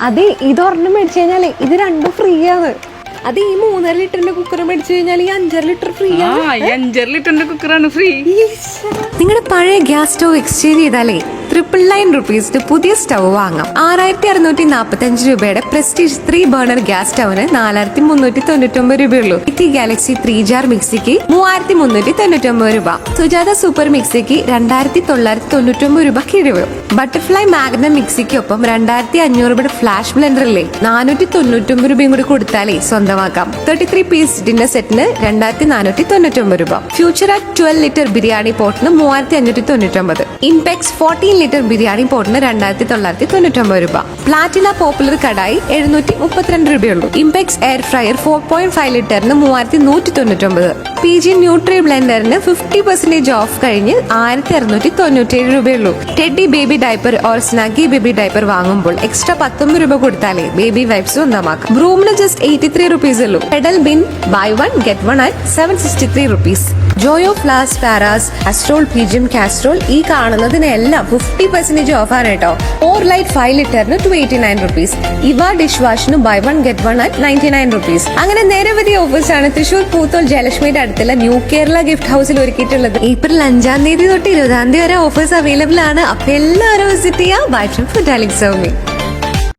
അത് ഇതൊരെണ്ണം മേടിച്ചു കഴിഞ്ഞാൽ ഇത് രണ്ടും ഫ്രീ ആണ്. അത് ഈ മൂന്നര ലിറ്ററിന്റെ കുക്കർ മേടിച്ചു കഴിഞ്ഞാൽ ഈ അഞ്ചര ലിറ്റർ ഫ്രീ ആണ്. അഞ്ചര ലിറ്ററിന്റെ കുക്കറാണ് ഫ്രീ നിങ്ങളുടെ പഴയ ഗ്യാസ് സ്റ്റവ് എക്സ്ചേഞ്ച് ചെയ്താലേ ട്രിപ്പിൾ നയൻ റുപ്പീസിന് പുതിയ സ്റ്റവ് വാങ്ങാം. ആറായിരത്തി അറുന്നൂറ്റി നാൽപ്പത്തി അഞ്ച് രൂപയുടെ പ്രസ്റ്റീജ് ത്രീ ബർണർ ഗ്യാസ് സ്റ്റവിന് നാലായിരത്തി മുന്നൂറ്റി തൊണ്ണൂറ്റി ഒമ്പത് രൂപയുള്ളൂ. ഇറ്റി ഗാലക്സി ത്രീ ജാർ മിക്സിക്ക് മൂവായിരത്തി മുന്നൂറ്റി തൊണ്ണൂറ്റി ഒമ്പത് രൂപ. സുജാത സൂപ്പർ മിക്സിക്ക് രണ്ടായിരത്തി തൊള്ളായിരത്തി തൊണ്ണൂറ്റി ഒമ്പത് രൂപ കിഴിവ്. ബട്ടർഫ്ലൈ മാഗ്നം മിക്സിക്കൊപ്പം രണ്ടായിരത്തി അഞ്ഞൂറ് രൂപയുടെ ഫ്ലാഷ് ബ്ലെൻഡറിലെ നാനൂറ്റി തൊണ്ണൂറ്റി ഒമ്പത് രൂപയും കൂടി കൊടുത്താലേ സ്വന്തമാക്കാം. തേർട്ടി ത്രീ പീസ് ഡിന്നർ സെറ്റിന് രണ്ടായിരത്തി നാനൂറ്റി തൊണ്ണൂറ്റി ഒമ്പത് രൂപ. Future at twelve litre biryani പോട്ടിന് മൂവായിരത്തി അഞ്ഞൂറ്റി തൊണ്ണൂറ്റി ഒമ്പത് ഇൻപെക്സ് ഫോർട്ടീൻ ലിറ്റർ ബിരിയാണി പോട്ടിന് രണ്ടായിരത്തി തൊള്ളായിരത്തി തൊണ്ണൂറ്റൊമ്പത് രൂപ. പ്ലാറ്റിന പോപ്പുലർ കടായി എഴുന്നൂറ്റി മുപ്പത്തിരണ്ട് രൂപയുള്ളൂ. Impex air fryer four point five ലിറ്ററിന് മൂവായിരത്തി നൂറ്റി തൊണ്ണൂറ്റൊമ്പത് പി ജി ന്യൂട്രി ബ്ലെൻഡറിന് ഫിഫ്റ്റി പെർസെന്റേജ് ഓഫ് കഴിഞ്ഞ് ആയിരത്തി അറുന്നൂറ്റി തൊണ്ണൂറ്റി ഏഴ് രൂപയുള്ളൂ. Teddy baby diaper or snuggy baby diaper വാങ്ങുമ്പോൾ എക്സ്ട്രാ പത്തൊമ്പത് രൂപ കൊടുത്താലേ ബേബി വൈപ്സ് സ്വന്തമാക്കാം. ബ്രൂമിന് ജസ്റ്റ് എയ്റ്റി ത്രീ റുപ്പീസ് ഉള്ളൂ. Pedal bin buy one get one and seven sixty three rupees Joyo ഫ്ലാസ് പാരാസ് അസ്ട്രോൾ പീജിയം കാസ്ട്രോൾ ഈ കാണുന്നതിനെല്ലാം ഫിഫ്റ്റി പെർസെന്റേജ് ഓഫ് ആണ് കേട്ടോ. ഓർ ലൈറ്റ് ഫൈവ് ലിറ്ററിന് ടു എയ്റ്റി നയൻ റുപ്പീസ് ഇവ dish വാഷിന് buy one get one at ninety nine rupees അങ്ങനെ നിരവധി ഓഫേഴ്സ് ആണ്. തൃശൂർ പൂത്തോൾ ജലക്ഷ്മിയുടെ അടുത്തുള്ള ന്യൂ കേരള ഗിഫ്റ്റ് ഹൗസിൽ ഒരുക്കിയിട്ടുള്ളത്. ഏപ്രിൽ അഞ്ചാം തീയതി തൊട്ട് ഇരുപതാം തീയതി വരെ ഓഫേഴ്സ് അവൈലബിൾ ആണ്. അപ്പൊ എല്ലാവരും വിസിറ്റ് ചെയ്യാം. Bye from food Saumy